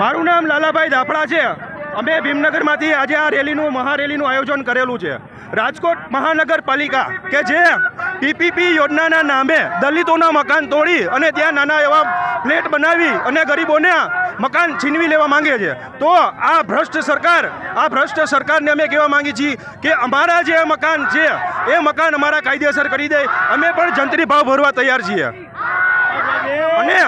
મારું નામ લાલાભાઈ દાફડા છે. અમે ભીમનગરમાંથી આજે આ રેલીનું, મહારેલીનું આયોજન કરેલું છે. રાજકોટ મહાનગરપાલિકા કે જે પીપીપી યોજનાના નામે દલિતોના મકાન તોડી અને ત્યાં નાના એવા ફ્લેટ બનાવી અને ગરીબોને મકાન છીનવી લેવા માંગે છે. તો આ ભ્રષ્ટ સરકાર, આ ભ્રષ્ટ સરકારને અમે કહેવા માંગીએ છીએ કે અમારા જે મકાન છે, એ મકાન અમારા કાયદેસર કરી દે. અમે પણ જંત્રી ભાવ ભરવા તૈયાર છીએ. અને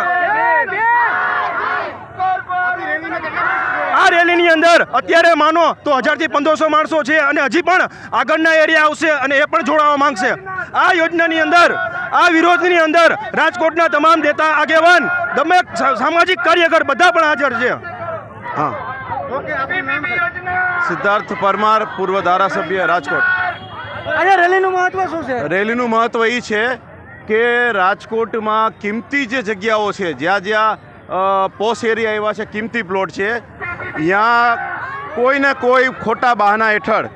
આ રેલીની અંદર અત્યારે માનો તો હજારથી પંદરસો માણસો છે અને હજી પણ આગળના એરિયા આવશે અને એ પણ જોડાવા માંગશે. આ યોજનાની અંદર આ વિરોધની અંદર રાજકોટના તમામ દેતા આગેવાન ગમે સામાજિક કાર્યકર બધા પણ હાજર છે. હા. સિદ્ધાર્થ પરમાર પૂર્વ ધારાસભ્ય રાજકોટ. આજે રેલીનું મહત્વ શું છે? રેલીનું મહત્વ એ છે કે રાજકોટમાં કિંમતી જે જગ્યાઓ છે જ્યાં જ્યાં પોશ એરિયા એવા છે, કિંમતી પ્લોટ છે. ત્યાં કોઈને કોઈ ખોટા બહાના હેઠળ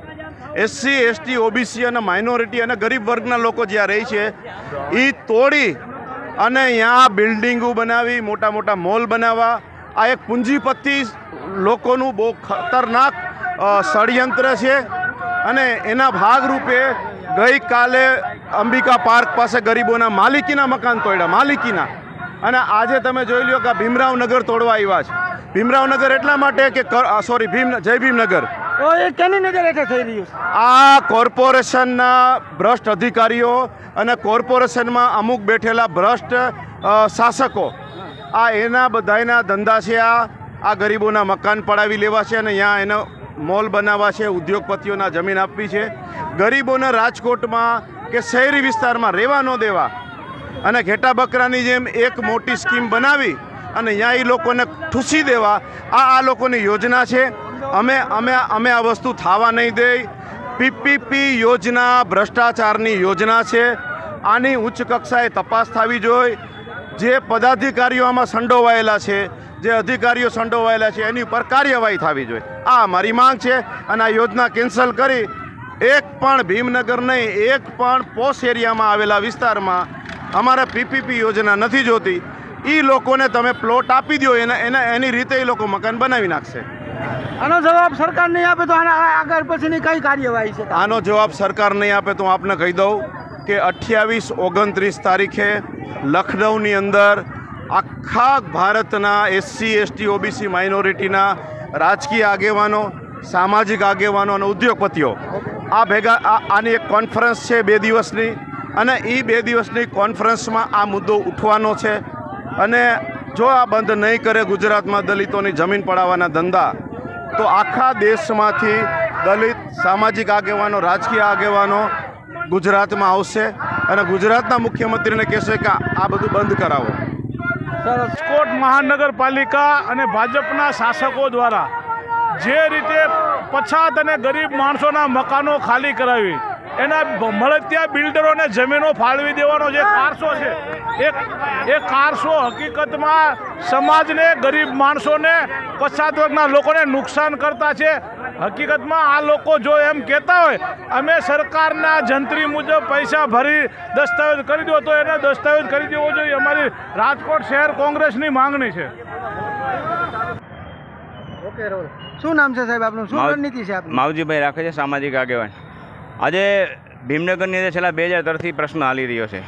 એસસી એસટી ઓબીસી અને માઇનોરિટી અને ગરીબ વર્ગના લોકો જ્યાં રહે છે એ તોડી અને ત્યાં બિલ્ડિંગો બનાવી, મોટા મોટા મોલ બનાવવા. આ એક પૂંજીપતિ લોકોનું બહુ ખતરનાક ષડયંત્ર છે અને એના ભાગરૂપે ગઈકાલે અંબિકા પાર્ક પાસે ગરીબોના માલિકીના મકાન તોડ્યા, માલિકીના. અને આજે તમે જોઈ લ્યો કે આ ભીમરાવનગર તોડવા આવ્યા છે. ભીમરાવનગર એટલા માટે કે સોરી ભીમ જય ભીમનગર. કેની નજર હેઠળ થઈ રહ્યું આ કોર્પોરેશનના ભ્રષ્ટ અધિકારીઓ અને કોર્પોરેશનમાં અમુક બેઠેલા ભ્રષ્ટ શાસકો આ એના બધાયના ધંધા છે આ આ ગરીબોના મકાન પડાવી લેવા છે અને અહીંયા એનો મોલ બનાવવા છે ઉદ્યોગપતિઓના જમીન આપવી છે. ગરીબોને રાજકોટમાં કે શહેરી વિસ્તારમાં રહેવા ન દેવા અને ઘેટા બકરાની જેમ એક મોટી સ્કીમ બનાવી અને અહીંયા એ લોકોને ઠૂસી દેવા. આ આ લોકોની યોજના છે. અમે અમે અમે આ વસ્તુ થવા નહીં દઈ. પીપીપી યોજના ભ્રષ્ટાચારની યોજના છે. આની ઉચ્ચ કક્ષાએ તપાસ થવી જોઈએ જે પદાધિકારીઓ આમાં સંડોવાયેલા છે, જે અધિકારીઓ સંડોવાયેલા છે, એની ઉપર કાર્યવાહી થવી જોઈએ આ મારી માંગ છે અને આ યોજના કેન્સલ કરી. એક પણ ભીમનગર નહીં, એક પણ પોશ એરિયામાં આવેલા વિસ્તારમાં અમારે પીપીપી યોજના નથી જોતી. એ લોકોને તમે પ્લોટ આપી દો એના એના એની રીતે એ લોકો મકાન બનાવી નાખશે. આનો જવાબ સરકાર નહીં આપે તો આના આગળ પછીની કઈ કાર્યવાહી છે? આનો જવાબ સરકાર નહીં આપે તો હું આપને કહી દઉં કે અઠ્યાવીસ ઓગણત્રીસ તારીખે લખનૌની અંદર આખા ભારતના એસસી એસટી ઓબીસી માઇનોરિટીના રાજકીય આગેવાનો સામાજિક આગેવાનો અને ઉદ્યોગપતિઓ આ ભેગા આ આની એક કોન્ફરન્સ છે બે દિવસની. અને એ બે દિવસની કોન્ફરન્સમાં આ મુદ્દો ઉઠવાનો છે. અને જો આ બંધ નહીં કરે ગુજરાતમાં દલિતોની જમીન પડાવવાના ધંધા, તો આખા દેશમાંથી દલિત સામાજિક આગેવાનો, રાજકીય આગેવાનો ગુજરાતમાં આવશે અને ગુજરાતના મુખ્યમંત્રીને કહેશે કે આ બધું બંધ કરાવો. રાજકોટ મહાનગરપાલિકા અને ભાજપના શાસકો દ્વારા જે રીતે પછાત અને ગરીબ માણસોના મકાનો ખાલી કરાવી એના મળતિયા બિલ્ડરોને જમીનો ફાળવી દેવાનો જે કારસો છે. એ એ કારસો હકીકતમાં સમાજને ગરીબ માણસોને પછાત વર્ગના લોકોને નુકસાન કરતા છે. હકીકતમાં આ લોકો જો એમ કહેતા હોય અમે સરકારના જંત્રી મુજબ પૈસા ભરી દસ્તાવેજ કરી દો તો એને દસ્તાવેજ કરી દેવો જોઈએ. અમારી રાજકોટ શહેર કોંગ્રેસની માંગણી છે. ઓકે શું નામ છે સાહેબ આપનું? શું રણનીતિ છે માવજીભાઈ રાખે છે સામાજિક આગેવાન. આજે ભીમનગરની અંદર છેલ્લા બે હજાર તરફથી પ્રશ્ન હાલી રહ્યો છે.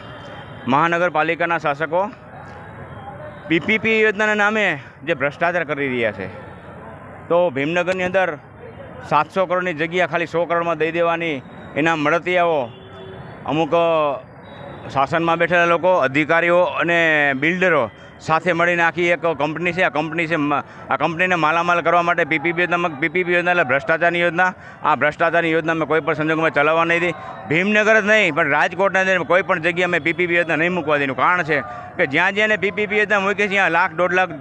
મહાનગરપાલિકાના શાસકો પીપીપી યોજનાના નામે જે ભ્રષ્ટાચાર કરી રહ્યા છે. તો ભીમનગરની અંદર સાતસો કરોડની જગ્યા ખાલી સો કરોડમાં દઈ દેવાની એના મળતિયાઓ અમુક શાસનમાં બેઠેલા લોકો, અધિકારીઓ અને બિલ્ડરો સાથે મળીને આખી એક કંપની છે આ કંપની છે આ કંપનીને માલામાલ કરવા માટે પીપીપી યોજના પીપીપી યોજના એટલે ભ્રષ્ટાચારની યોજના આ ભ્રષ્ટાચારની યોજના અમે કોઈ પણ સંજોગોમાં ચલાવવા નહીં દી ભીમનગર જ નહીં પણ રાજકોટના અંદર કોઈ પણ જગ્યાએ અમે પીપીપી યોજના નહીં મૂકવા દેનું કારણ છે કે જ્યાં જ્યાં પીપીપી યોજના મૂકી છે ત્યાં લાખ દોઢ લાખ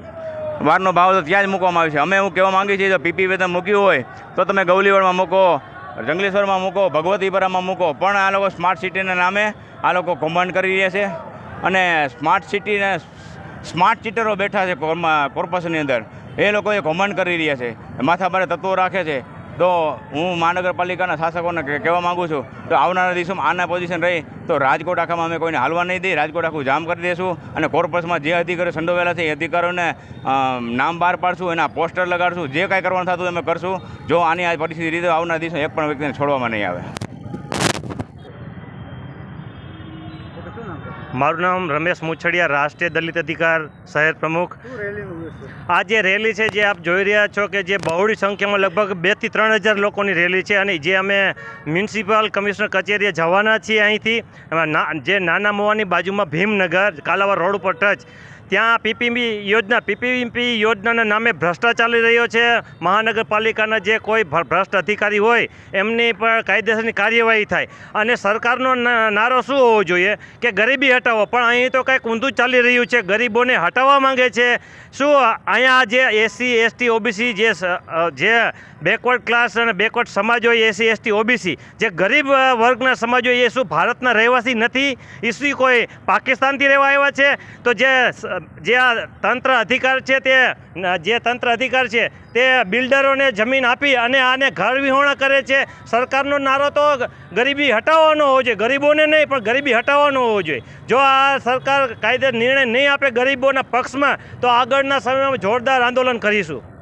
વારનો ભાવ તો ત્યાં જ મૂકવામાં આવે છે અમે એવું કહેવા માગીએ છીએ જો પીપી વેતન મૂક્યું હોય તો તમે ગૌલીવડમાં મૂકો જંગલેશ્વરમાં મૂકો ભગવતીપરામાં મૂકો પણ આ લોકો સ્માર્ટ સિટીના નામે આ લોકો કૌભાંડ કરી રહ્યા છે અને સ્માર્ટ સિટીને સ્માર્ટ ચીટરો બેઠા છે કોર્પોરેશનની અંદર. એ લોકો એ કૌભાંડ કરી રહ્યા છે. માથા ભારે તત્વો રાખે છે. તો હું મહાનગરપાલિકાના શાસકોને કહેવા માગું છું, તો આવનારા દિવસોમાં આના પોઝિશન રહી, તો રાજકોટ આખામાં અમે કોઈને હાલવા નહીં દઈએ. રાજકોટ આખું જામ કરી દઈશું અને કોર્પોરેશનમાં જે અધિકારીઓ સંડોવેલા છે એ અધિકારીઓને નામ બહાર પાડશું, એના પોસ્ટર લગાડશું, જે કાંઈ કરવાનું થતું અમે કરશું. જો આની આ પરિસ્થિતિ રીતે આવનારા દિવસો એક પણ વ્યક્તિને છોડવામાં નહીં આવે. મારું નામ રમેશ મુછડિયા રાષ્ટ્રીય દલિત અધિકાર શહેર પ્રમુખ. આ જે રેલી છે જે આપ જોઈ રહ્યા છો કે જે બહોળી સંખ્યામાં લગભગ બેથી ત્રણ હજાર લોકોની રેલી છે અને જે અમે મ્યુનિસિપલ કમિશનર કચેરીએ જવાના છીએ અહીંથી. જે નાના મોવાની બાજુમાં ભીમનગર કાલાવા રોડ ઉપર ટચ ત્યાં પીપીપી યોજના પીપીપી યોજનાના નામે ભ્રષ્ટાચાર રહ્યો છે. મહાનગરપાલિકાના જે કોઈ ભ્રષ્ટ અધિકારી હોય, એમની પર કાયદેસરની કાર્યવાહી થાય. અને સરકારનો નારો શું હોવો જોઈએ? કે ગરીબી હટાવો. પણ અહીં તો કંઈક ઊંધું ચાલી રહ્યું છે. ગરીબોને હટાવવા માંગે છે. શું અહીંયા જે એસસી એસટી, ઓબીસી જે જે બેકવર્ડ ક્લાસ અને બેકવર્ડ સમાજ હોય એસસી એસટી, ઓબીસી, જે ગરીબ વર્ગના સમાજ હોય, એ શું ભારતના રહેવાસી નથી? એ કોઈ પાકિસ્તાનથી રહેવા આવ્યા છે? તો જે જે આ તંત્ર અધિકાર છે તે, જે તંત્ર અધિકાર છે, તે બિલ્ડરોને જમીન આપી અને આને ઘર વિહોણા કરે છે. સરકારનો નારો તો ગરીબી હટાવવાનો હોવો જોઈએ. ગરીબોને નહીં, પણ ગરીબી હટાવવાનો હોવો જોઈએ. જો આ સરકાર કાયદે નિર્ણય નહીં આપે ગરીબોના પક્ષમાં, તો આગળના સમયમાં જોરદાર આંદોલન કરીશું.